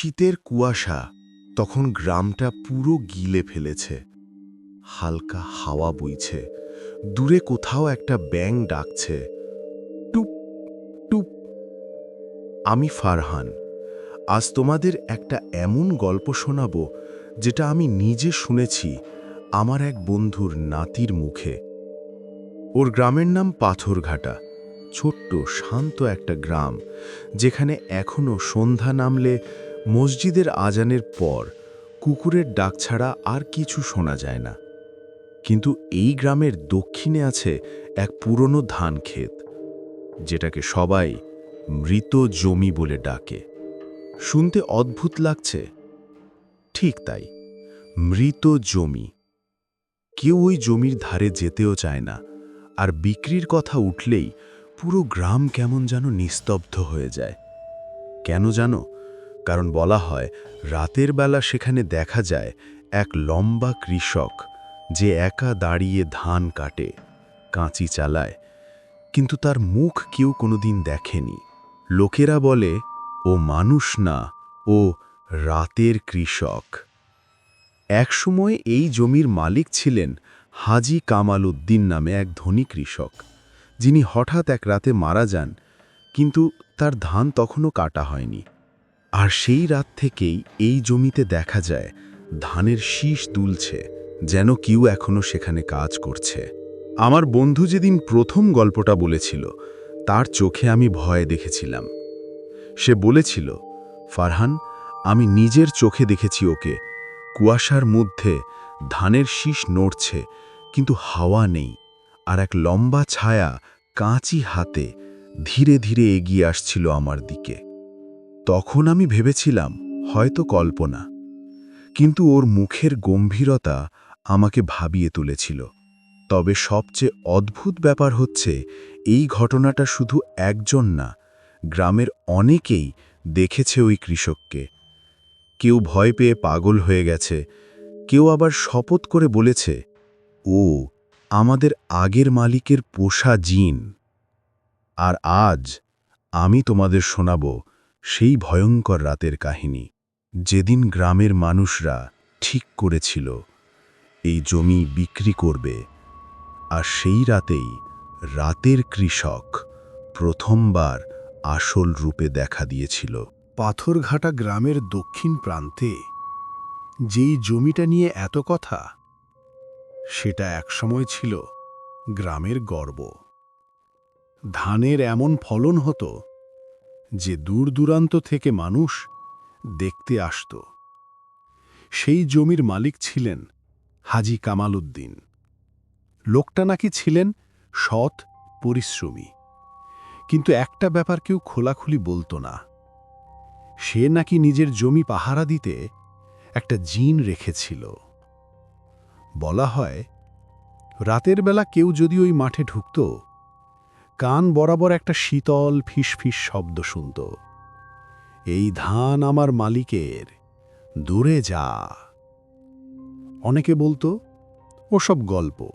শীতের কুয়াশা তখন গ্রামটা পুরো গিলে ফেলেছে। হালকা হাওয়া বইছে। দূরে কোথাও একটা ব্যাং ডাকছে। টুপ টুপ। আমি ফারহান। আজ তোমাদের একটা এমন গল্প শোনাব যেটা আমি নিজে শুনেছি আমার এক বন্ধুর নাতির মুখে। ওর গ্রামের নাম পাথরঘাটা। ছোট্ট, শান্ত একটা গ্রাম, যেখানে এখনও সন্ধ্যা নামলে মসজিদের আজানের পর কুকুরের ডাক ছাড়া আর কিছু শোনা যায় না। কিন্তু এই গ্রামের দক্ষিণে আছে এক পুরনো ধান ক্ষেত, যেটাকে সবাই মৃত জমি বলে ডাকে। শুনতে অদ্ভুত লাগছে। ঠিক তাই, মৃত জমি। কেউ ওই জমির ধারে যেতেও চায় না, আর বিক্রির কথা উঠলেই পুরো গ্রাম কেমন যেন নিস্তব্ধ হয়ে যায়। কেন জানো কারণ বলা হয়, রাতের বেলা সেখানে দেখা যায় এক লম্বা কৃষক যে একা দাঁড়িয়ে ধান কাটে, কাঁচি চালায়। কিন্তু তার মুখ কেউ কোনোদিন দেখেনি। লোকেরা বলে, ও মানুষ না, ও রাতের কৃষক। একসময় এই জমির মালিক ছিলেন হাজি কামাল উদ্দিন নামে এক ধনী কৃষক, যিনি হঠাৎ এক রাতে মারা যান, কিন্তু তার ধান তখনও কাটা হয়নি। আর সেই রাত থেকেই এই জমিতে দেখা যায়, ধানের শীষ দুলছে, যেন কেউ এখনও সেখানে কাজ করছে। আমার বন্ধু যেদিন প্রথম গল্পটা বলেছিল, তার চোখে আমি ভয় দেখেছিলাম। সে বলেছিল, ফারহান, আমি নিজের চোখে দেখেছি ওকে। কুয়াশার মধ্যে ধানের শীষ নড়ছে, কিন্তু হাওয়া নেই আর এক লম্বা ছায়া কাঁচি হাতে ধীরে ধীরে এগিয়ে আসছিল আমার দিকে। তখন আমি ভেবেছিলাম, হয়তো কল্পনা। কিন্তু ওর মুখের গম্ভীরতা আমাকে ভাবিয়ে তুলেছিল। তবে সবচেয়ে অদ্ভুত ব্যাপার হচ্ছে, এই ঘটনাটা শুধু একজন না, গ্রামের অনেকেই দেখেছে ওই কৃষককে। কেউ ভয় পেয়ে পাগল হয়ে গেছে, কেউ আবার শপথ করে বলেছে, ও, আমাদের আগের মালিকের পোষা জিন। আর আজ আমি তোমাদের শোনাব সেই ভয়ঙ্কর রাতের কাহিনী যেদিন গ্রামের মানুষরা ঠিক করেছিল, এই জমি বিক্রি করবে। আর সেই রাতেই রাতের কৃষক প্রথমবার আসল রূপে দেখা দিয়েছিল। পাথরঘাটা গ্রামের দক্ষিণ প্রান্তে যেই জমিটা নিয়ে এত কথা, সেটা একসময় ছিল গ্রামের গর্ব। ধানের এমন ফলন হতো যে দূর দূরান্ত থেকে মানুষ দেখতে আসত। সেই জমির মালিক ছিলেন হাজি কামাল উদ্দিন লোকটা নাকি ছিলেন সৎ পরিশ্রমী। কিন্তু একটা ব্যাপার কেউ খোলাখুলি বলতো না। সে নাকি নিজের জমি পাহারা দিতে একটা জিন রেখেছিল। বলা হয়, রাতের বেলা কেউ যদি ওই মাঠে ঢুকত কান বরাবর একটা শীতল ফিসফিস শব্দ শুনত। এই ধান আমার মালিকের, দূরে যা। অনেকে বলতো, ওসব গল্প,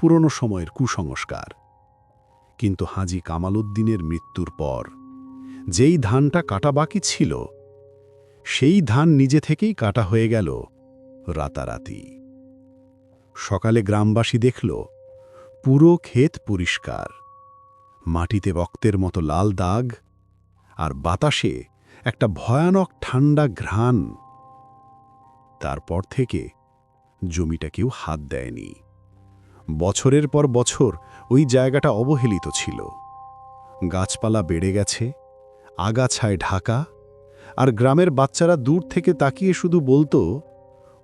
পুরনো সময়ের কুসংস্কার। কিন্তু হাজি কামাল উদ্দিনের মৃত্যুর পর যেই ধানটা কাটা বাকি ছিল, সেই ধান নিজে থেকেই কাটা হয়ে গেল রাতারাতি। সকালে গ্রামবাসী দেখল, পুরো ক্ষেত পরিষ্কার। মাটিতে রক্তের মতো লাল দাগ আর বাতাসে একটা ভয়ানক ঠান্ডা ঘ্রাণ। তারপর থেকে জমিটা কেউ হাত দেয়নি। বছরের পর বছর ওই জায়গাটা অবহেলিত ছিল। গাছপালা বেড়ে গেছে, আগাছায় ঢাকা, আর গ্রামের বাচ্চারা দূর থেকে তাকিয়ে শুধু বলতো,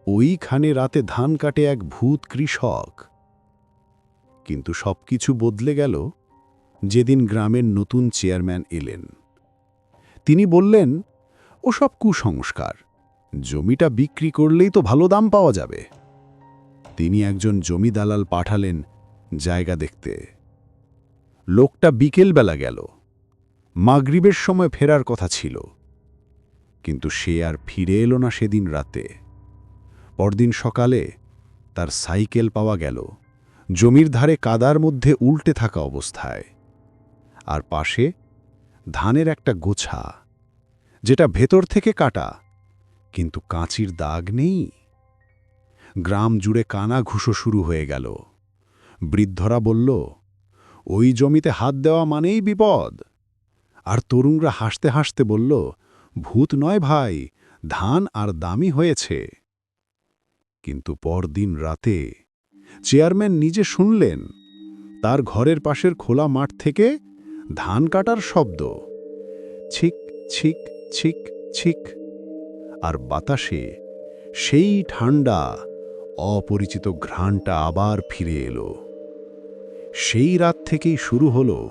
ওইখানে রাতে ধান কাটে এক ভূত কৃষক। কিন্তু সবকিছু বদলে গেল যেদিন গ্রামের নতুন চেয়ারম্যান এলেন। তিনি বললেন, ওসব কুসংস্কার। জমিটা বিক্রি করলেই তো ভালো দাম পাওয়া যাবে। তিনি একজন জমি দালাল পাঠালেন জায়গা দেখতে। লোকটা বিকেলবেলা গেল। মাগরিবের সময় ফেরার কথা ছিল। কিন্তু সে আর ফিরে এলো না সেদিন রাতে। পরদিন সকালে তার সাইকেল পাওয়া গেল। জমির ধারে কাদার মধ্যে উল্টে থাকা অবস্থায়। আর পাশে ধানের একটা গোছা, যেটা ভেতর থেকে কাটা, কিন্তু কাঁচির দাগ নেই। গ্রাম জুড়ে কানা ঘুষো শুরু হয়ে গেল। বৃদ্ধরা বলল, ওই জমিতে হাত দেওয়া মানেই বিপদ। আর তরুণরা হাসতে হাসতে বলল, ভূত নয় ভাই, ধান আর দামি হয়েছে। কিন্তু পরদিন রাতে চেয়ারম্যান নিজে শুনলেন, তার ঘরের পাশের খোলা মাঠ থেকে ধান কাটার শব্দ। ছিক ছিক ছিক ছিক। আর বাতাসে সেই ঠান্ডা অপরিচিত ঘ্রাণটা আবার ফিরে এলো। সেই রাত থেকেই শুরু হল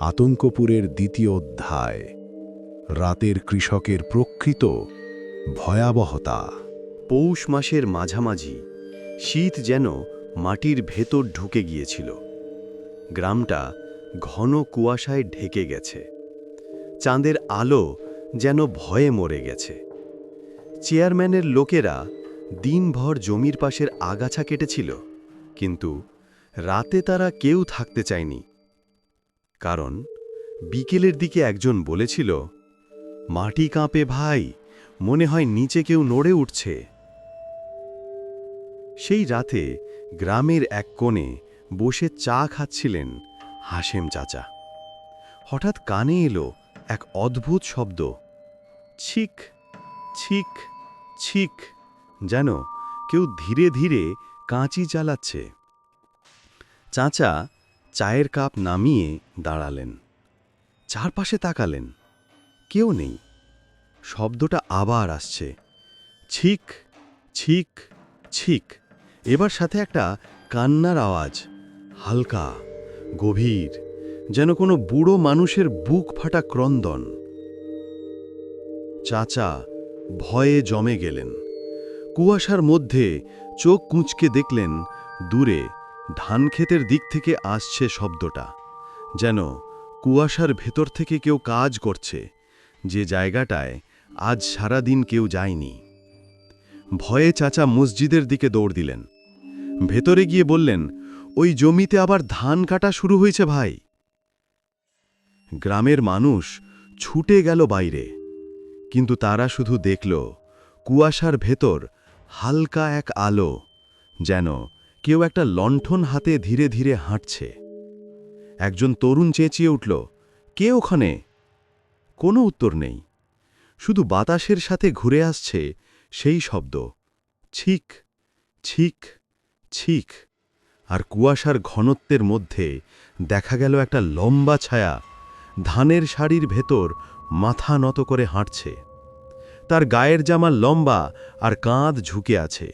আতঙ্কপুরের দ্বিতীয় অধ্যায়। রাতের কৃষকের প্রকৃত ভয়াবহতা। পৌষ মাসের মাঝামাঝি, শীত যেন মাটির ভেতর ঢুকে গিয়েছিল। গ্রামটা ঘন কুয়াশায় ঢেকে গেছে। চাঁদের আলো যেন ভয়ে মরে গেছে। চেয়ারম্যানের লোকেরা দিনভর জমির পাশের আগাছা কেটেছিল, কিন্তু রাতে তারা কেউ থাকতে চায়নি। কারণ বিকেলের দিকে একজন বলেছিল, মাটি কাঁপে ভাই, মনে হয় নিচে কেউ নড়ে উঠছে। সেই রাতে গ্রামের এক কোণে বসে চা খাচ্ছিলেন হাসেম চাচা। হঠাৎ কানে এলো এক অদ্ভুত শব্দ। ছিক ছিক ছিক, যেন কেউ ধীরে ধীরে কাঁচি চালাচ্ছে। চাচা চায়ের কাপ নামিয়ে দাঁড়ালেন। চারপাশে তাকালেন। কেউ নেই। শব্দটা আবার আসছে। ছিক ছিক ছিক। এবার সাথে একটা কান্নার আওয়াজ, হালকা। গভীর, যেন কোনো বুড়ো মানুষের বুক ফাটা ক্রন্দন। চাচা ভয়ে জমে গেলেন। কুয়াশার মধ্যে চোখ কুঁচকে দেখলেন, দূরে ধানক্ষেতের দিক থেকে আসছে শব্দটা, যেন কুয়াশার ভেতর থেকে কেউ কাজ করছে, যে জায়গাটায় আজ সারা দিন কেউ যায়নি। ভয়ে চাচা মসজিদের দিকে দৌড় দিলেন। ভেতরে গিয়ে বললেন ওই জমিতে আবার ধান কাটা শুরু হয়েছে ভাই। গ্রামের মানুষ ছুটে গেল বাইরে, কিন্তু তারা শুধু দেখল কুয়াশার ভেতর হালকা এক আলো, যেন কেউ একটা লণ্ঠন হাতে ধীরে ধীরে হাঁটছে। একজন তরুণ চেঁচিয়ে উঠল, কে ওখানে? কোনো উত্তর নেই। শুধু বাতাসের সাথে ঘুরে আসছে সেই শব্দ, ছিক ছিক ছিক। আর কুয়াশার ঘনত্বের মধ্যে দেখা গেল একটা লম্বা ছায়া। ধানের শাড়ির ভেতর মাথা নত করে হাঁটছে। তার গায়ের জামা লম্বা আর কাঁধ ঝুঁকে আছে।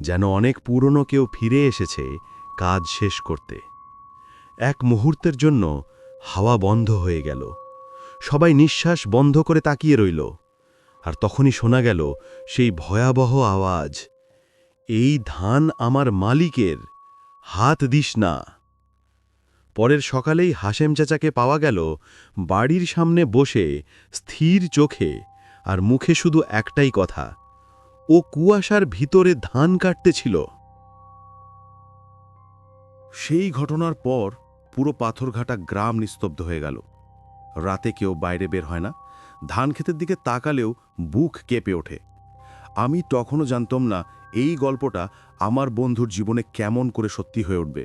যেন অনেক পুরনো কেউ ফিরে এসেছে কাজ শেষ করতে। এক মুহূর্তের জন্য হাওয়া বন্ধ হয়ে গেল। সবাই নিঃশ্বাস বন্ধ করে তাকিয়ে রইল। আর তখনই শোনা গেল সেই ভয়াবহ আওয়াজ। এই ধান আমার মালিকের। হাত দিস না। পরের সকালেই হাসেম চাচাকে পাওয়া গেল বাড়ির সামনে বসে স্থির চোখে আর মুখে শুধু একটাই কথা, ও কুয়াশার ভিতরে ধান কাটতেছিল। সেই ঘটনার পর পুরো পাথরঘাটা গ্রাম নিস্তব্ধ হয়ে গেল। রাতে কেউ বাইরে বের হয় না, ধান ক্ষেতের দিকে তাকালেও বুক কেঁপে ওঠে। আমি তখনও জানতাম না এই গল্পটা আমার বন্ধুর জীবনে কেমন করে সত্যি হয়ে উঠবে।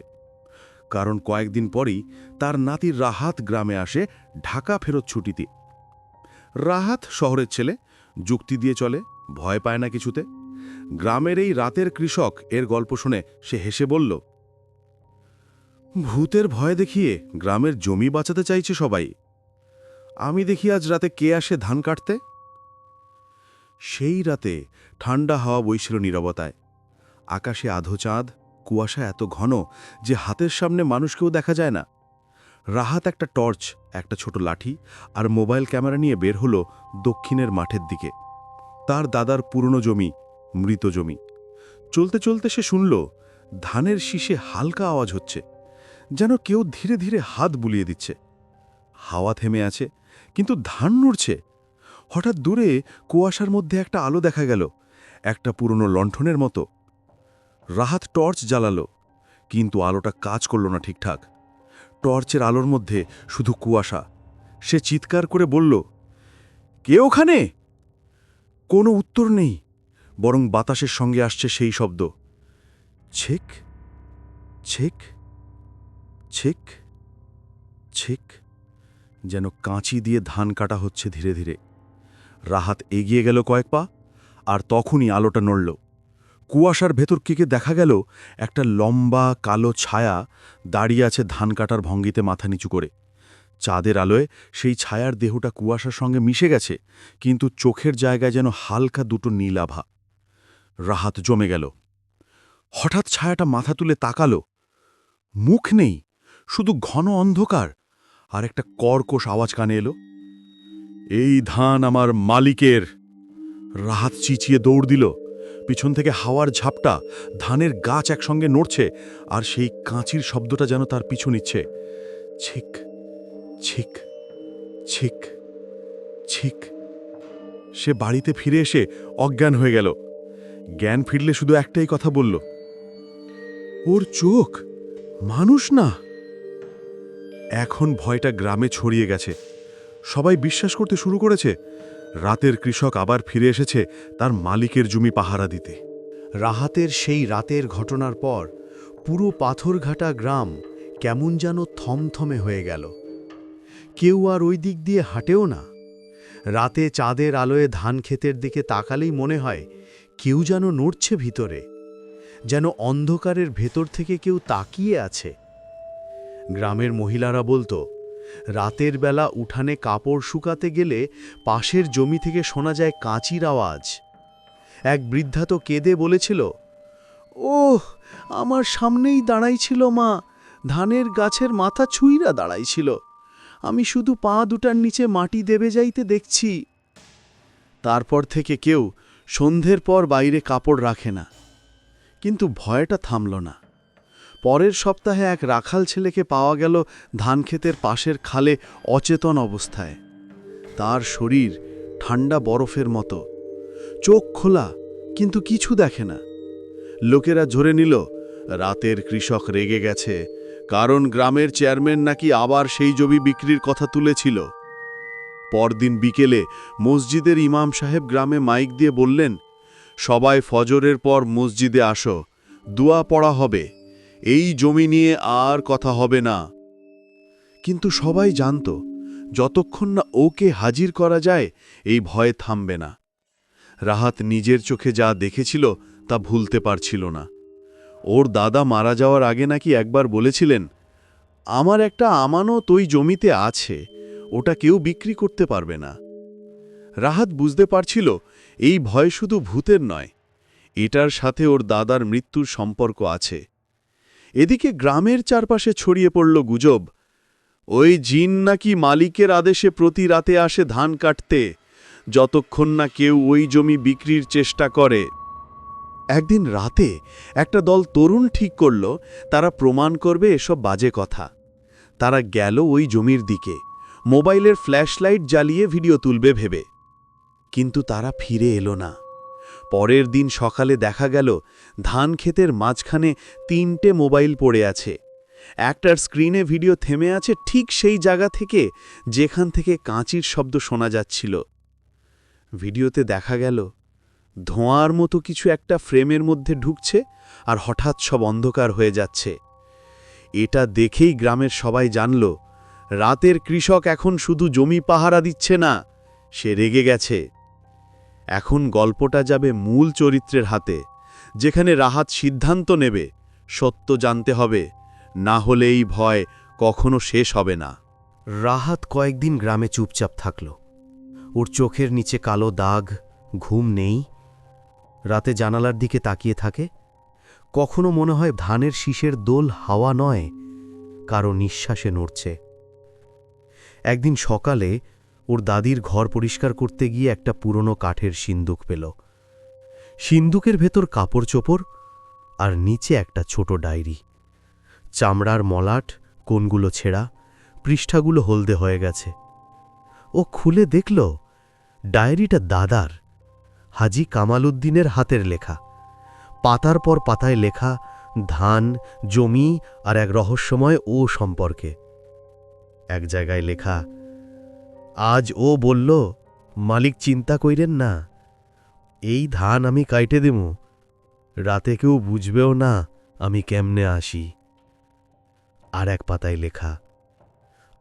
কারণ কয়েকদিন পরই তার নাতির রাহাত গ্রামে আসে ঢাকা ফেরত ছুটিতে। রাহাত শহরের ছেলে, যুক্তি দিয়ে চলে, ভয় পায় না কিছুতে। গ্রামের এই রাতের কৃষক এর গল্প শুনে সে হেসে বলল, ভূতের ভয় দেখিয়ে গ্রামের জমি বাঁচাতে চাইছে সবাই। আমি দেখি আজ রাতে কে আসে ধান কাটতে? সেই রাতে ঠান্ডা হাওয়া বইছিল নীরবতায়। আকাশে আধো চাঁদ, কুয়াশা এত ঘন যে হাতের সামনে মানুষকেও দেখা যায় না। রাহাত একটা টর্চ, একটা ছোট লাঠি আর মোবাইল ক্যামেরা নিয়ে বের হলো দক্ষিণের মাঠের দিকে। তার দাদার পুরনো জমি, মৃত জমি। চলতে চলতে সে শুনল, ধানের শীষে হালকা আওয়াজ হচ্ছে, যেন কেউ ধীরে ধীরে হাত বুলিয়ে দিচ্ছে। হাওয়া থেমে আছে, কিন্তু ধান নড়ছে। হঠাৎ দূরে কুয়াশার মধ্যে একটা আলো দেখা গেল, একটা পুরনো লণ্ঠনের মতো। রাহাত টর্চ জ্বালালো, কিন্তু আলোটা কাজ করল না ঠিকঠাক। টর্চের আলোর মধ্যে শুধু কুয়াশা। সে চিৎকার করে বলল, কে ওখানে? কোনো উত্তর নেই, বরং বাতাসের সঙ্গে আসছে সেই শব্দ। ছেক ছেক ছেক ছেক, যেন কাঁচি দিয়ে ধান কাটা হচ্ছে ধীরে ধীরে। রাহাত এগিয়ে গেল কয়েক পা, আর তখনই আলোটা নড়ল। কুয়াশার ভেতর কিকে দেখা গেল একটা লম্বা কালো ছায়া দাঁড়িয়ে আছে ধান কাটার ভঙ্গিতে মাথা নিচু করে। চাঁদের আলোয় সেই ছায়ার দেহটা কুয়াশার সঙ্গে মিশে গেছে, কিন্তু চোখের জায়গায় যেন হালকা দুটো নীলাভা রাহাত জমে গেল। হঠাৎ ছায়াটা মাথা তুলে তাকালো। মুখ নেই, শুধু ঘন অন্ধকার, আর একটা কর্কশ আওয়াজ কানে এলো। এই ধান আমার মালিকের। রাহাত চিচিয়ে দৌড় দিল। পিছন থেকে হাওয়ার ঝাপটা ধানের গাছ একসঙ্গে নড়ছে আর সেই কাঁচির শব্দটা যেন তার পিছু নিচ্ছে। ছিক ছিক ছিক ছিক। সে বাড়িতে ফিরে এসে অজ্ঞান হয়ে গেল। জ্ঞান ফিরলে শুধু একটাই কথা বলল, ওর চোখ মানুষ না। এখন ভয়টা গ্রামে ছড়িয়ে গেছে। সবাই বিশ্বাস করতে শুরু করেছে। রাতের কৃষক আবার ফিরে এসেছে তার মালিকের জমি পাহারা দিতে। রাহাতের সেই রাতের ঘটনার পর পুরো পাথরঘাটা গ্রাম কেমন যেন থমথমে হয়ে গেল। কেউ আর ওই দিক দিয়ে হাঁটেও না। রাতে চাঁদের আলোয় ধান ক্ষেতের দিকে তাকালেই মনে হয় কেউ যেন নড়ছে ভিতরে, যেন অন্ধকারের ভেতর থেকে কেউ তাকিয়ে আছে। গ্রামের মহিলারা বলতো রাতের বেলা উঠানে কাপড় শুকাতে গেলে পাশের জমি থেকে শোনা যায় কাঁচির আওয়াজ। এক বৃদ্ধা তো কেঁদে বলেছিল, ওহ, আমার সামনেই দাঁড়াইছিল মা, ধানের গাছের মাথা ছুঁইরা দাঁড়াইছিল। আমি শুধু পা দুটার নিচে মাটি দেবে যাইতে দেখছি। তারপর থেকে কেউ সন্ধ্যের পর বাইরে কাপড় রাখে না। কিন্তু ভয়টা থামল না। পরের সপ্তাহে এক রাখাল ছেলেকে পাওয়া গেল ধানক্ষেতের পাশের খালে অচেতন অবস্থায়। তার শরীর ঠান্ডা বরফের মতো। চোখ খোলা, কিন্তু কিছু দেখে না। লোকেরা ধরে নিল, রাতের কৃষক রেগে গেছে। কারণ গ্রামের চেয়ারম্যান নাকি আবার সেই জমি বিক্রির কথা তুলেছিল। পরদিন বিকেলে মসজিদের ইমাম সাহেব গ্রামে মাইক দিয়ে বললেন, সবাই ফজরের পর মসজিদে আসো। দোয়া পড়া হবে। এই জমি নিয়ে আর কথা হবে না। কিন্তু সবাই জানত, যতক্ষণ না ওকে হাজির করা যায়, এই ভয় থামবে না। রাহাত নিজের চোখে যা দেখেছিল, তা ভুলতে পারছিল না। ওর দাদা মারা যাওয়ার আগে নাকি একবার বলেছিলেন, আমার একটা আমানত ওই জমিতে আছে, ওটা কেউ বিক্রি করতে পারবে না। রাহাত বুঝতে পারছিল, এই ভয় শুধু ভূতের নয়, এটার সাথে ওর দাদার মৃত্যুর সম্পর্ক আছে। এদিকে গ্রামের চারপাশে ছড়িয়ে পড়ল গুজব। ওই জিন নাকি মালিকের আদেশে প্রতি রাতে আসে ধান কাটতে, যতক্ষণ না কেউ ওই জমি বিক্রির চেষ্টা করে। একদিন রাতে একটা দল তরুণ ঠিক করল, তারা প্রমাণ করবে এসব বাজে কথা। তারা গেল ওই জমির দিকে, মোবাইলের ফ্ল্যাশলাইট জ্বালিয়ে ভিডিও তুলবে ভেবে। কিন্তু তারা ফিরে এলো না। পরের দিন সকালে দেখা গেল, ধান ক্ষেতের মাঝখানে তিনটে মোবাইল পড়ে আছে। একটার স্ক্রিনে ভিডিও থেমে আছে ঠিক সেই জায়গা থেকে, যেখান থেকে কাঁচির শব্দ শোনা যাচ্ছিল। ভিডিওতে দেখা গেল, ধোঁয়ার মতো কিছু একটা ফ্রেমের মধ্যে ঢুকছে আর হঠাৎ সব অন্ধকার হয়ে যাচ্ছে। এটা দেখেই গ্রামের সবাই জানল, রাতের কৃষক এখন শুধু জমি পাহারা দিচ্ছে না, সে রেগে গেছে। এখন গল্পটা যাবে মূল চরিত্রের হাতে, যেখানে রাহাত সিদ্ধান্ত নেবে, সত্য জানতে হবে, না হলে এই ভয় কখনো শেষ হবে না। রাহাত কয়েকদিন গ্রামে চুপচাপ থাকল। ওর চোখের নিচে কালো দাগ, ঘুম নেই। রাতে জানালার দিকে তাকিয়ে থাকে। কখনো মনে হয় ধানের শীষের দোল হাওয়া নয়, কারও নিঃশ্বাসে নড়ছে। একদিন সকালে ওর দাদির ঘর পরিষ্কার করতে গিয়ে একটা পুরনো কাঠের সিন্দুক পেল। সিন্দুকের ভেতর কাপড় চোপড় আর নিচে একটা ছোট ডায়েরি। চামড়ার মলাট, কোনগুলো ছেঁড়া, পৃষ্ঠাগুলো হলদে হয়ে গেছে। ও খুলে দেখল, ডায়েরিটা দাদার, হাজি কামাল উদ্দিনের হাতের লেখা। পাতার পর পাতায় লেখা, ধান, জমি আর এক রহস্যময় ও সম্পর্কে। এক জায়গায় লেখা আজ ও বলল, মালিক চিন্তা কইরেন না, এই ধান আমি কাইটে দেবো রাতে কেউ বুঝবেও না আমি কেমনে আসি। আর এক পাতায় লেখা,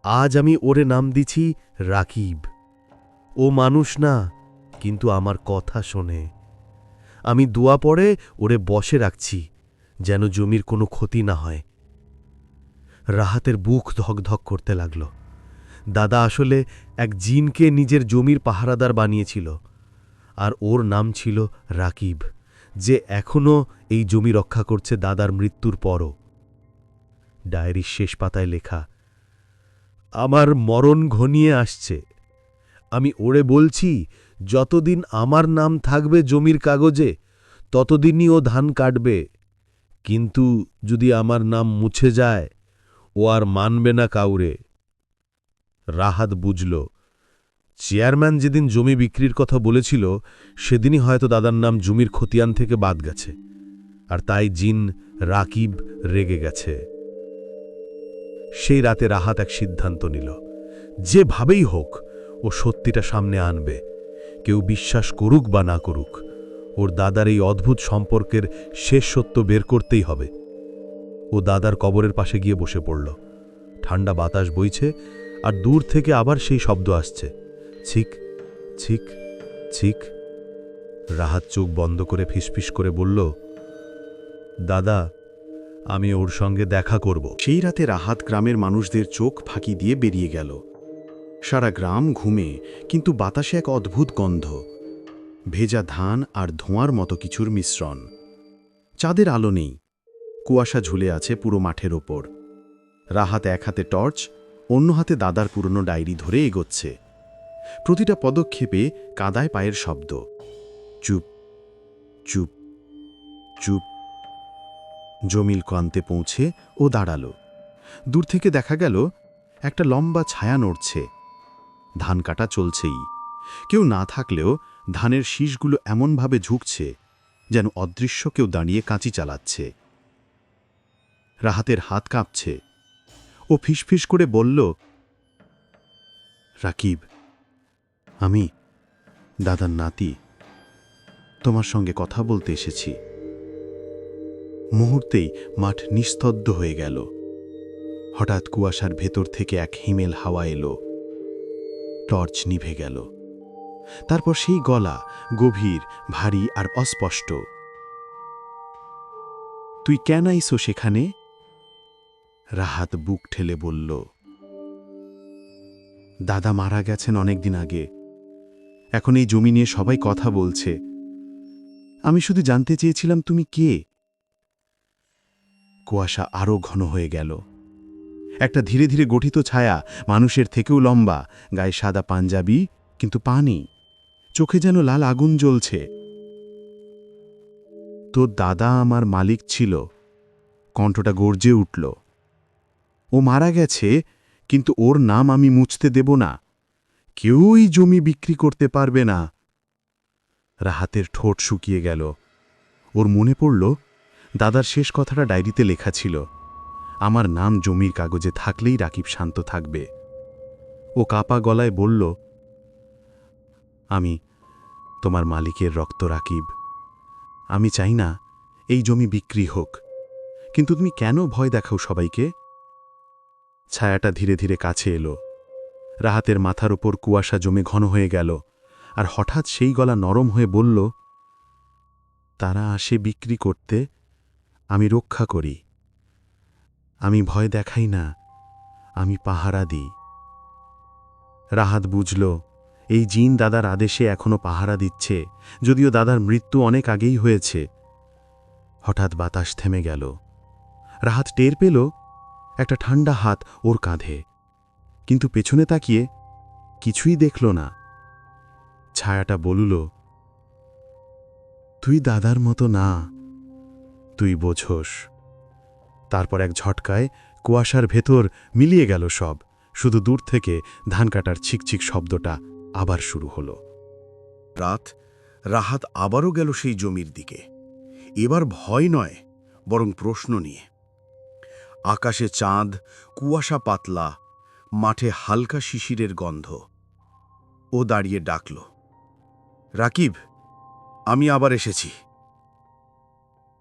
আজ আমি ওরে নাম দিছি রাকিব, ও মানুষ না, কিন্তু আমার কথা শোনে। আমি দোয়া পড়ে ওরে বসে রাখছি, যেন জমির কোনো ক্ষতি না হয়। রাহাতের বুক ধকধক করতে লাগল। দাদা আসলে এক জিনকে নিজের জমির পাহারাদার বানিয়েছিল, আর ওর নাম ছিল রাকিব, যে এখনও এই জমি রক্ষা করছে দাদার মৃত্যুর পরও। ডায়েরির শেষ পাতায় লেখা, আমার মরণ ঘনিয়ে আসছে। আমি ওরে বলছি, যতদিন আমার নাম থাকবে জমির কাগজে, ততদিনই ও ধান কাটবে। কিন্তু যদি আমার নাম মুছে যায়, ও আর মানবে না কাউরে। রাহাত বুঝল, চেয়ারম্যান যেদিন জমি বিক্রির কথা বলেছিল, সেদিনই হয়তো দাদার নাম জমির খতিয়ান থেকে বাদ গেছে, আর তাই জিন রাকিব রেগে গেছে। সেই রাতে রাহাত এক সিদ্ধান্ত নিল, যেভাবেই হোক, ও সত্যিটা সামনে আনবে, কেউ বিশ্বাস করুক বা না করুক, ওর দাদার এই অদ্ভুত সম্পর্কের শেষ সত্য বের করতেই হবে। ও দাদার কবরের পাশে গিয়ে বসে পড়ল ঠান্ডা বাতাস বইছে আর দূর থেকে আবার সেই শব্দ আসছে। ছিক ছিক ছিক। রাহাত চোখ বন্ধ করে ফিসফিস করে বলল, দাদা, আমি ওর সঙ্গে দেখা করব। সেই রাতে রাহাত গ্রামের মানুষদের চোখ ফাঁকি দিয়ে বেরিয়ে গেল। সারা গ্রাম ঘুমে, কিন্তু বাতাসে এক অদ্ভুত গন্ধ। ভেজা ধান আর ধোঁয়ার মতো কিছুর মিশ্রণ। চাঁদের আলো নেই। কুয়াশা ঝুলে আছে পুরো মাঠের ওপর। রাহাত এক হাতে টর্চ অন্য হাতে দাদার পুরনো ডায়েরি ধরে এগোচ্ছে। প্রতিটা পদক্ষেপে কাদায় পায়ের শব্দ। চুপ চুপ চুপ। জমিল কান্তে পৌঁছে ও দাঁড়াল। দূর থেকে দেখা গেল, একটা লম্বা ছায়া নড়ছে। ধান কাটা চলছেই। কেউ না থাকলেও ধানের শীষগুলো এমনভাবে ঝুঁকছে যেন অদৃশ্য কেউ দাঁড়িয়ে কাঁচি চালাচ্ছে। রাহাতের হাত কাঁপছে। ও ফিসফিস করে বলল, রাকিব, আমি দাদার নাতি তোমার সঙ্গে কথা বলতে এসেছি। মুহূর্তেই মাঠ নিস্তব্ধ হয়ে গেল। হঠাৎ কুয়াশার ভেতর থেকে এক হিমেল হাওয়া এলো। টর্চ নিভে গেল। তারপর সেই গলা গভীর, ভারী আর অস্পষ্ট। তুই কেন আইসো সেখানে? রাহাত বুক ঠেলে বলল, দাদা মারা গেছেন অনেকদিন আগে। এখন এই জমি নিয়ে সবাই কথা বলছে। আমি শুধু জানতে চেয়েছিলাম তুমি কে? কুয়াশা আরও ঘন হয়ে গেল। একটা ধীরে ধীরে গঠিত ছায়া মানুষের থেকেও লম্বা, গায়ে সাদা পাঞ্জাবি, কিন্তু পানি চোখে যেন লাল আগুন জ্বলছে। তোর দাদা আমার মালিক ছিল। কণ্ঠটা গর্জে উঠল। ও মারা গেছে, কিন্তু ওর নাম আমি মুছতে দেব না। কেউই জমি বিক্রি করতে পারবে না। রাহাতের ঠোঁট শুকিয়ে গেল। ওর মনে পড়ল, দাদার শেষ কথাটা ডায়েরিতে লেখা ছিল। আমার নাম জমির কাগজে থাকলেই রাকিব শান্ত থাকবে। ও কাপা গলায় বলল, আমি তোমার মালিকের রক্ত, রাকিব। আমি চাই না এই জমি বিক্রি হোক। কিন্তু তুমি কেন ভয় দেখাও সবাইকে? ছায়াটা ধীরে ধীরে কাছে এলো। রাহাতের মাথার ওপর কুয়াশা জমে ঘন হয়ে গেল, আর হঠাৎ সেই গলা নরম হয়ে বলল, তারা আসে বিক্রি করতে, আমি রক্ষা করি। আমি ভয় দেখাই না, আমি পাহারা দিই। রাহাত বুঝল, এই জিন দাদার আদেশে এখনও পাহারা দিচ্ছে, যদিও দাদার মৃত্যু অনেক আগেই হয়েছে। হঠাৎ বাতাস থেমে গেল। রাহাত টের পেল একটা ঠান্ডা হাত ওর কাঁধে। কিন্তু পেছনে তাকিয়ে কিছুই দেখল না। ছায়াটা বলল, তুই দাদার মতো না, তুই বোঝোস। তারপর এক ঝটকায় কুয়াশার ভেতর মিলিয়ে গেল সব। শুধু দূর থেকে ধান কাটার ছিকছিক শব্দটা আবার শুরু হলো। রাত, রাহাত আবারও গেল সেই জমির দিকে। এবার ভয় নয়, বরং প্রশ্ন নিয়ে। আকাশে চাঁদ, কুয়াশা পাতলা, মাঠে হালকা শিশিরের গন্ধ। ও দাঁড়িয়ে ডাকল, রাকিব, আমি আবার এসেছি।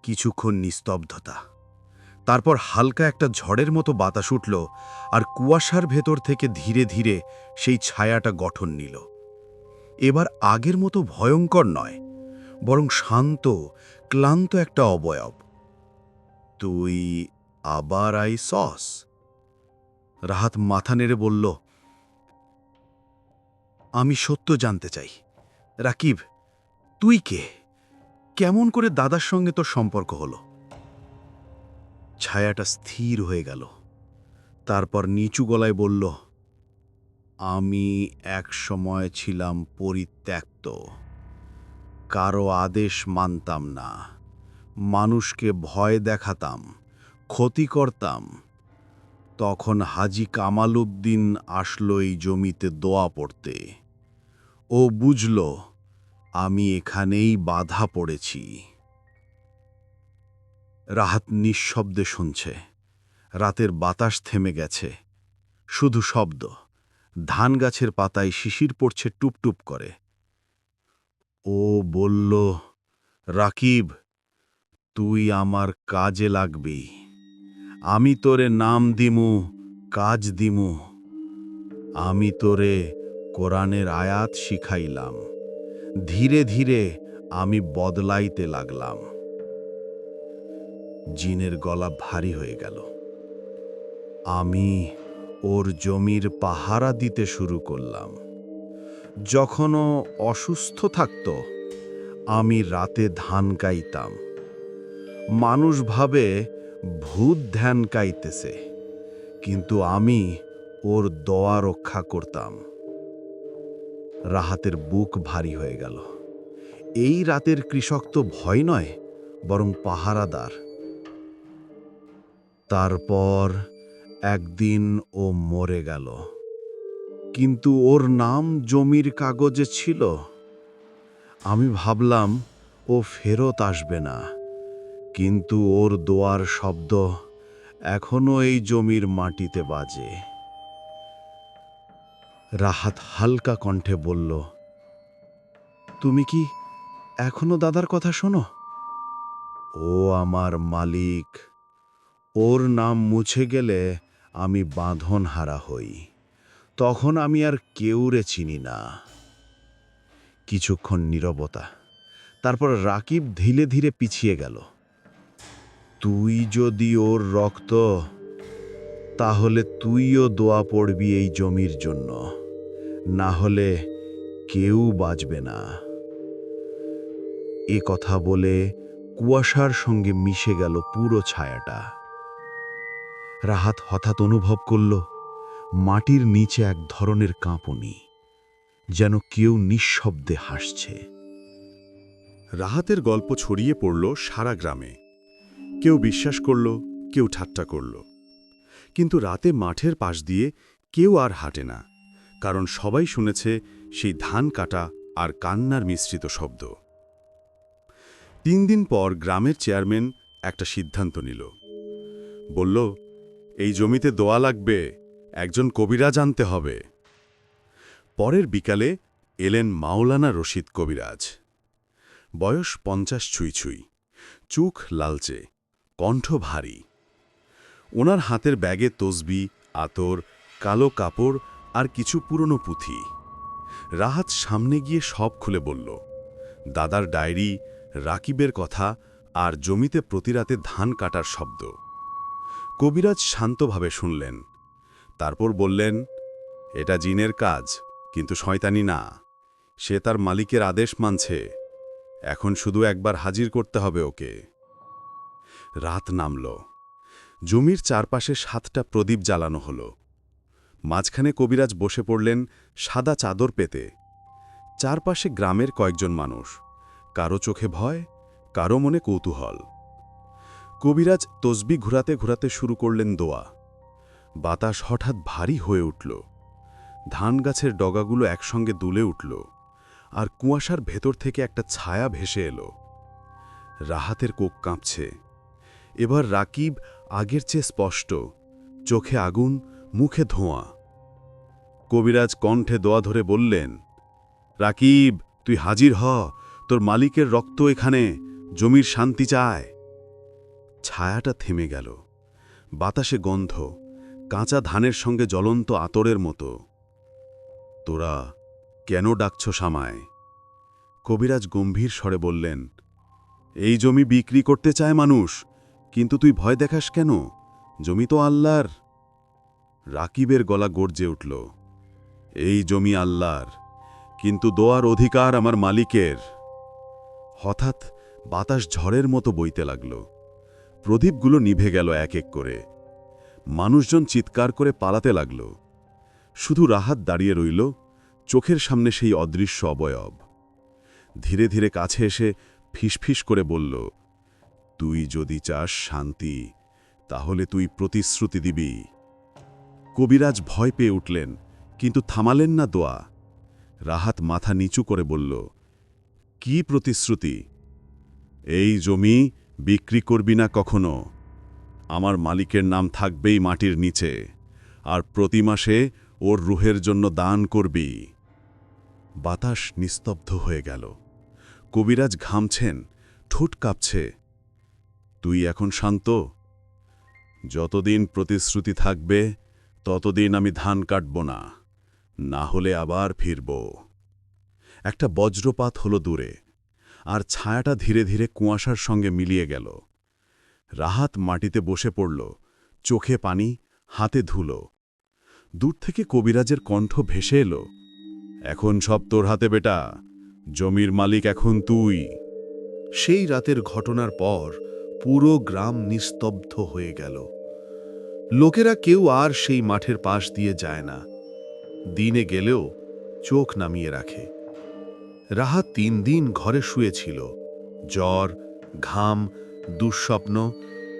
কিছুক্ষণ নিস্তব্ধতা, তারপর হালকা একটা ঝড়ের মতো বাতাস উঠল আর কুয়াশার ভেতর থেকে ধীরে ধীরে সেই ছায়াটা গঠন নিল। এবার আগের মতো ভয়ঙ্কর নয়, বরং শান্ত, ক্লান্ত একটা অবয়ব। তুই আবার আই সস। রাহাত মাথা নেড়ে বলল, আমি সত্য জানতে চাই। রাকিব, তুই কে? কেমন করে দাদার সঙ্গে তোর সম্পর্ক হলো? ছায়াটা স্থির হয়ে গেল। তারপর নিচু গলায় বলল, আমি এক সময় ছিলাম পরিত্যক্ত। কারও আদেশ মানতাম না। মানুষকে ভয় দেখাতাম। ক্ষতি করতাম তখন হাজি কামাল উদ্দিন আসলো এই জমিতে দোয়া পড়তে। ও বুঝল, আমি এখানেই বাধা পড়েছি। রাহাত নিঃশব্দে শুনছে। রাতের বাতাস থেমে গেছে। শুধু শব্দ, ধান গাছের পাতায় শিশির পড়ছে টুপটুপ করে। ও বলল, রাকিব, তুই আমার কাজে লাগবি আমি তোরে নাম দিমু, কাজ দিমু। আমি তোরে কোরআনের আয়াত শিখাইলাম। ধীরে ধীরে আমি বদলাইতে লাগলাম। জিনের গলা ভারী হয়ে গেল। আমি ওর জমির পাহারা দিতে শুরু করলাম। যখনও অসুস্থ থাকত, আমি রাতে ধান গাইতাম। মানুষ ভাবে ভূত ধ্যান কাইতেছে, কিন্তু আমি ওর দোয়া রক্ষা করতাম। রাহাতের বুক ভারী হয়ে গেল। এই রাতের কৃষক তো ভয় নয়, বরং পাহারাদার। তারপর একদিন ও মরে গেল। কিন্তু ওর নাম জমির কাগজে ছিল। আমি ভাবলাম, ও ফেরত আসবে না। কিন্তু ওর দোয়ার শব্দ এখনও এই জমির মাটিতে বাজে। রাহাত হালকা কণ্ঠে বলল, তুমি কি এখনও দাদার কথা শোনো? ও আমার মালিক, ওর নাম মুছে গেলে আমি বাঁধন হারা হই, তখন আমি আর কেউরে চিনি না। কিছুক্ষণ নীরবতা, তারপর রাকিব ধীরে ধীরে পিছিয়ে গেল। তুই যদি ওর রক্ত, তাহলে তুইও দোয়া পড়বি এই জমির জন্য। না হলে কেউ বাঁচবে না। এ কথা বলে কুয়াশার সঙ্গে মিশে গেল পুরো ছায়াটা। রাহাত হঠাৎ অনুভব করল, মাটির নিচে এক ধরনের কাঁপনি, যেন কেউ নিঃশব্দে হাসছে। রাহাতের গল্প ছড়িয়ে পড়ল সারা গ্রামে। কেউ বিশ্বাস করল, কেউ ঠাট্টা করল। কিন্তু রাতে মাঠের পাশ দিয়ে কেউ আর হাঁটে না, কারণ সবাই শুনেছে সেই ধান কাটা আর কান্নার মিশ্রিত শব্দ। তিন দিন পর গ্রামের চেয়ারম্যান একটা সিদ্ধান্ত নিল। বলল, এই জমিতে দোয়া লাগবে, একজন কবিরাজ আনতে হবে। পরের বিকালে এলেন মাওলানা রশিদ কবিরাজ। বয়স পঞ্চাশ ছুঁই ছুঁই, চোখ লালচে। কণ্ঠ ভারী। ওনার হাতের ব্যাগে তসবি, আতর, কালো কাপড় আর কিছু পুরনো পুঁথি। রাহাত সামনে গিয়ে সব খুলে বলল, দাদার ডায়েরি, রাকিবের কথা আর জমিতে প্রতিরাতে ধান কাটার শব্দ। কবিরাজ শান্তভাবে শুনলেন, তারপর বললেন, এটা জিনের কাজ, কিন্তু শয়তানি না। সে তার মালিকের আদেশ মানছে। এখন শুধু একবার হাজির করতে হবে ওকে। রাত নামল। জমির চারপাশে সাতটা প্রদীপ জ্বালানো হল। মাঝখানে কবিরাজ বসে পড়লেন সাদা চাদর পেতে। চারপাশে গ্রামের কয়েকজন মানুষ, কারও চোখে ভয়, কারও মনে কৌতূহল। কবিরাজ তসবি ঘুরাতে ঘুরাতে শুরু করলেন দোয়া। বাতাস হঠাৎ ভারী হয়ে উঠল। ধান গাছের ডগাগুলো একসঙ্গে দুলে উঠল, আর কুয়াশার ভেতর থেকে একটা ছায়া ভেসে এলো। রাহাতের কোক কাঁপছে। এবার রাকিব আগের চেয়ে স্পষ্ট। চোখে আগুন, মুখে ধোঁয়া। কবিরাজ কণ্ঠে দোয়া ধরে বললেন, রাকিব, তুই হাজির হ, তোর মালিকের রক্ত এখানে, জমির শান্তি চায়। ছায়াটা থেমে গেল। বাতাসে গন্ধ, কাঁচা ধানের সঙ্গে জ্বলন্ত আতরের মতো। তোরা কেন ডাকছ সামায়? কবিরাজ গম্ভীর স্বরে বললেন, এই জমি বিক্রি করতে চায় মানুষ কিন্তু তুই ভয় দেখাস কেন? জমি তো আল্লাহর। রাকিবের গলা গর্জে উঠল, এই জমি আল্লাহর, কিন্তু দোয়ার অধিকার আমার মালিকের। হঠাৎ বাতাস ঝড়ের মতো বইতে লাগল। প্রদীপগুলো নিভে গেল এক এক করে। মানুষজন চিৎকার করে পালাতে লাগল। শুধু রাহাত দাঁড়িয়ে রইল, চোখের সামনে সেই অদৃশ্য অবয়ব। ধীরে ধীরে কাছে এসে ফিসফিস করে বলল তুই যদি চাস শান্তি, তাহলে তুই প্রতিশ্রুতি দিবি। কবিরাজ ভয় পেয়ে উঠলেন, কিন্তু থামালেন না দোয়া। রাহাত মাথা নিচু করে বলল, কি প্রতিশ্রুতি? এই জমি বিক্রি করবি না কখনো? আমার মালিকের নাম থাকবেই মাটির নিচে, আর প্রতি মাসে ওর রুহের জন্য দান করবি। বাতাস নিস্তব্ধ হয়ে গেল। কবিরাজ ঘামছেন, ঠোঁট কাঁপছে। তুই এখন শান্ত। যতদিন প্রতিশ্রুতি থাকবে, ততদিন আমি ধান কাটব না না হলে আবার ফিরব। একটা বজ্রপাত হলো দূরে, আর ছায়াটা ধীরে ধীরে কুয়াশার সঙ্গে মিলিয়ে গেল। রাহাত মাটিতে বসে পড়ল, চোখে পানি, হাতে ধুলো। দূর থেকে কবিরাজের কণ্ঠ ভেসে এলো, এখন সব তোর হাতে বেটা, জমির মালিক এখন তুই। সেই রাতের ঘটনার পর পুরো গ্রাম নিস্তব্ধ হয়ে গেল। লোকেরা কেউ আর সেই মাঠের পাশ দিয়ে যায় না। দিনে গেলেও চোখ নামিয়ে রাখে। রাহা তিন দিন ঘরে শুয়েছিল। জ্বর, ঘাম, দুঃস্বপ্ন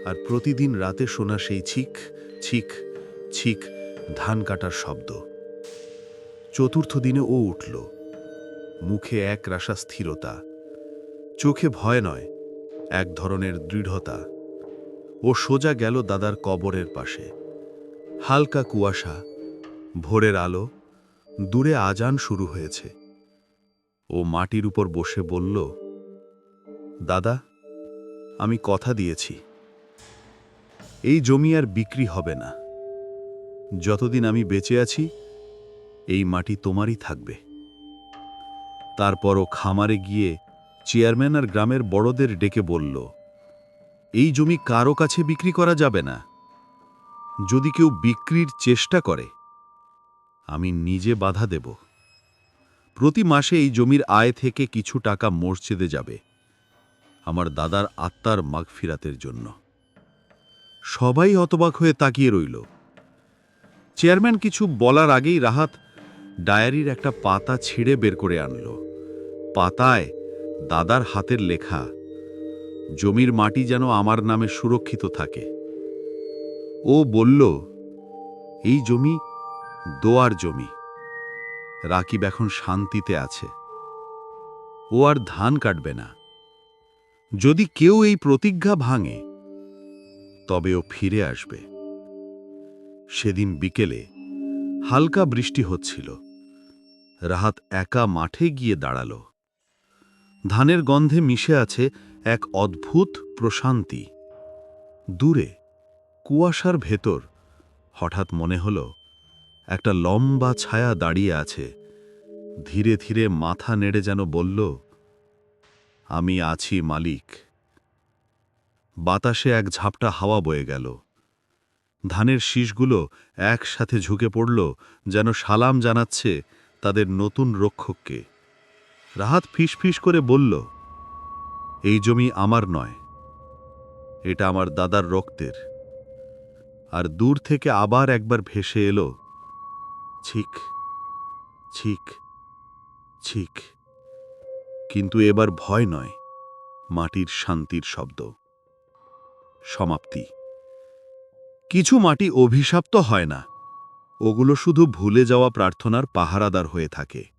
আর প্রতিদিন রাতে শোনা সেই ছিক ছিক ছিক ধান কাটার শব্দ। চতুর্থ দিনে ও উঠল। মুখে এক রাশা স্থিরতা। চোখে ভয় নয়। এক ধরনের দৃঢ়তা। ও সোজা গেল দাদার কবরের পাশে। হালকা কুয়াশা, ভোরের আলো, দূরে আজান শুরু হয়েছে। ও মাটির উপর বসে বলল, দাদা, আমি কথা দিয়েছি। এই জমি আর বিক্রি হবে না। যতদিন আমি বেঁচে আছি, এই মাটি তোমারই থাকবে। তারপরও খামারে গিয়ে চেয়ারম্যান আর গ্রামের বড়দের ডেকে বলল, এই জমি কারও কাছে বিক্রি করা যাবে না। যদি কেউ বিক্রির চেষ্টা করে, আমি নিজে বাধা দেব। প্রতি মাসে এই জমির আয় থেকে কিছু টাকা মসজিদে যাবে, আমার দাদার আত্মার মাগফিরাতের জন্য। সবাই হতবাক হয়ে তাকিয়ে রইল। চেয়ারম্যান কিছু বলার আগেই রাহাত ডায়েরির একটা পাতা ছিঁড়ে বের করে আনল। পাতায় দাদার হাতের লেখা, জমির মাটি যেন আমার নামে সুরক্ষিত থাকে। ও বলল, এই জমি দোয়ার জমি। রাকিব এখন শান্তিতে আছে। ও আর ধান কাটবে না। যদি কেউ এই প্রতিজ্ঞা ভাঙে, তবে ও ফিরে আসবে। সেদিন বিকেলে হালকা বৃষ্টি হচ্ছিল। রাহাত একা মাঠে গিয়ে দাঁড়াল। ধানের গন্ধে মিশে আছে এক অদ্ভুত প্রশান্তি। দূরে, কুয়াশার ভেতর, হঠাৎ মনে হল, একটা লম্বা ছায়া দাঁড়িয়ে আছে। ধীরে ধীরে মাথা নেড়ে যেন বলল, আমি আছি, মালিক। বাতাসে এক ঝাপটা হাওয়া বয়ে গেল। ধানের শীষগুলো একসাথে ঝুঁকে পড়ল, যেন সালাম জানাচ্ছে তাদের নতুন রক্ষককে। রাহাত ফিসফিস করে বলল, এই জমি আমার নয়, এটা আমার দাদার রক্তের। আর দূর থেকে আবার একবার ভেসে এলো, ছিক ছিক ছিক। কিন্তু এবার ভয় নয়, মাটির শান্তির শব্দ। সমাপ্তি। কিছু মাটি অভিশাপ্ত হয় না, ওগুলো শুধু ভুলে যাওয়া প্রার্থনার পাহারাদার হয়ে থাকে।